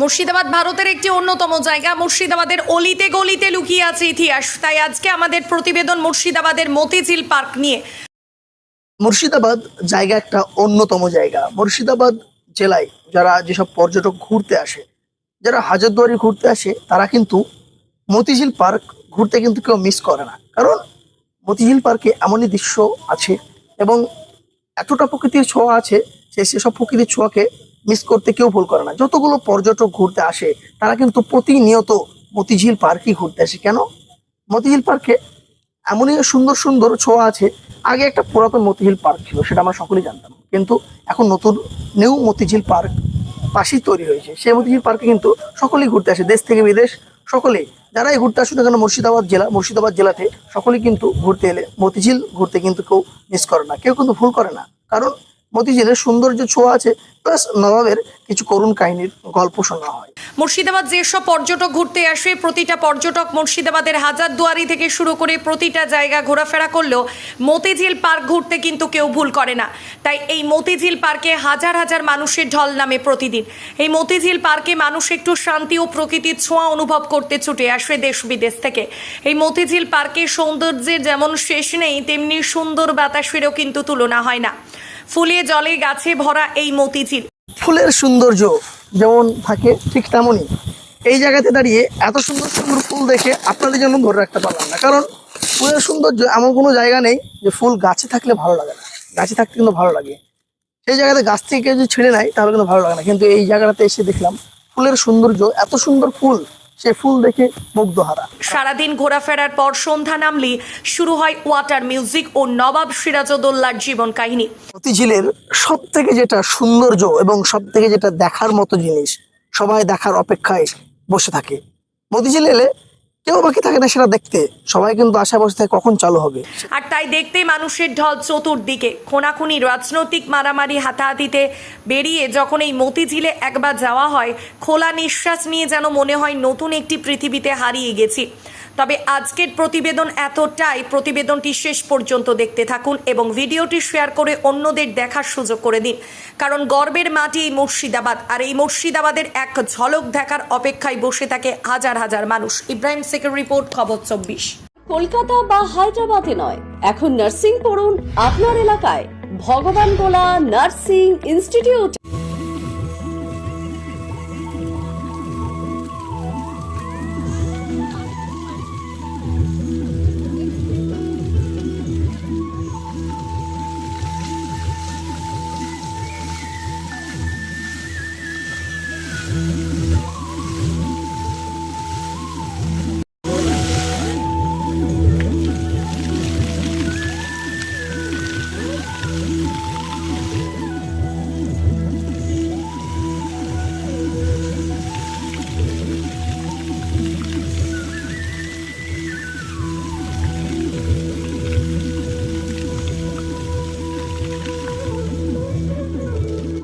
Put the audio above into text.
মুর্শিদাবাদ ভারতের একটি অন্যতম জায়গা। মুর্শিদাবাদের অলিতে গলিতে লুকিয়ে আছে ইতিহাস। তাই আজকে আমাদের প্রতিবেদন মুর্শিদাবাদের মতিঝিল পার্ক নিয়ে। মুর্শিদাবাদ জায়গা একটা অন্যতম জায়গা। মুর্শিদাবাদ জেলায় যারা যেসব পর্যটক ঘুরতে আসে, যারা হাজারদুয়ারি ঘুরতে আসে, তারা কিন্তু মতিঝিল পার্ক ঘুরতে কিন্তু কেউ মিস করে না। কারণ মতিঝিল পার্কে এমনই দৃশ্য আছে এবং এতটা প্রকৃতির ছোঁয়া আছে যে সেসব প্রকৃতির ছোঁয়াকে মিস করতে কেউ ভুল করে না। যতগুলো পর্যটক ঘুরতে আসে, তারা কিন্তু প্রতিনিয়ত মতিঝিল পার্কই ঘুরতে আসে। কেন? মতিঝিল পার্কে এমনই সুন্দর সুন্দর ছোঁয়া আছে। আগে একটা পুরাতন মতিঝিল পার্ক ছিল, সেটা আমরা সকলেই জানতাম। কিন্তু এখন নতুন নিউ মতিঝিল পার্ক পাশেই তৈরি হয়েছে। সেই মতিঝিল পার্কে কিন্তু সকলেই ঘুরতে আসে, দেশ থেকে বিদেশ সকলেই। যারাই ঘুরতে আসুন কেন, মুর্শিদাবাদ জেলা, মুর্শিদাবাদ জেলাতে সকলেই কিন্তু ঘুরতে এলে, মতিঝিল ঘুরতে কিন্তু কেউ মিস করে না। কেউ কিন্তু ভুল করে না। কারণ মতিঝিলের সৌন্দর্য ছোঁয়া আছে, প্লাস নবাবের কিছু করুণ কাহিনীর গল্প শোনা হয়। মুর্শিদাবাদ যেসব পর্যটক ঘুরতে আসে, প্রতিটা পর্যটক মুর্শিদাবাদের হাজারদুয়ারি থেকে শুরু করে প্রতিটা জায়গা ঘোরাফেরা করলেও মতিঝিল পার্ক ঘুরতে কিন্তু কেউ ভুল করে না। তাই এই মতিঝিল পার্কে হাজার হাজার মানুষের ঢল নামে প্রতিদিন। এই মতিঝিল পার্কে মানুষ একটু শান্তি ও প্রকৃতির ছোঁয়া অনুভব করতে ছুটে আসে দেশ বিদেশ থেকে। এই মতিঝিল পার্কে সৌন্দর্যের যেমন শেষ নেই, তেমনি সুন্দর বাতাসেরও কিন্তু তুলনা হয় না। ফুলে জলে গাছে ভরা এই মতিঝিল। ফুলের সৌন্দর্য যেমন থাকে ঠিক তেমনই। এই জায়গাতে দাঁড়িয়ে এত সুন্দর সুন্দর ফুল দেখে আপনাদের জন্য ধরে রাখতে পারলাম না। কারণ ফুলের সৌন্দর্য এমন কোনো জায়গা নেই যে ফুল গাছে থাকলে ভালো লাগে না। গাছে থাকতে কিন্তু ভালো লাগে। সেই জায়গাতে গাছ থেকে যদি ছেড়ে নেয় তাহলে কিন্তু ভালো লাগে না। কিন্তু এই জায়গাটাতে এসে দেখলাম ফুলের সৌন্দর্য, এত সুন্দর ফুল সেই ফুল দেখে মুগ্ধহারা সারাদিন ঘোরাফেরার পর সন্ধ্যা নামলি শুরু হয় ওয়াটার মিউজিক ও নবাব সিরাজউদ্দৌলার জীবন কাহিনী। মতিঝিলের সব থেকে যেটা সৌন্দর্য এবং সব থেকে যেটা দেখার মতো জিনিস সবাই দেখার অপেক্ষায় বসে থাকে। মতিঝিল এলে কেউ বাকি থাকে না সেটা দেখতে। সবাই কিন্তু আশা বসে থাকে কখন চালু হবে। আর তাই দেখতে মানুষের ঢল চতুর্দিকে। খোনাখুনি রাজনৈতিক মারামারি, হাতাহাতিতে বেরিয়ে যখন এই মতিঝিলে একবার যাওয়া হয়, খোলা নিঃশ্বাস নিয়ে যেন মনে হয় নতুন একটি পৃথিবীতে হারিয়ে গেছি। তবে আজকের প্রতিবেদন এতটাই, প্রতিবেদনটি শেষ পর্যন্ত দেখতে থাকুন এবং ভিডিওটি শেয়ার করে অন্যদের দেখার সুযোগ করে দিন। কারণ গর্বের মাটি এই মুর্শিদাবাদ, আর এই মুর্শিদাবাদের এক ঝলক দেখার অপেক্ষায় বসে থাকে হাজার হাজার মানুষ। ইব্রাহিম শেখের রিপোর্ট খবর চব্বিশ। কলকাতা বা হায়দ্রাবাদে নয়, এখন নার্সিং পড়ুন আপনার এলাকায়। ভগবান গোলা নার্সিং ইনস্টিটিউট।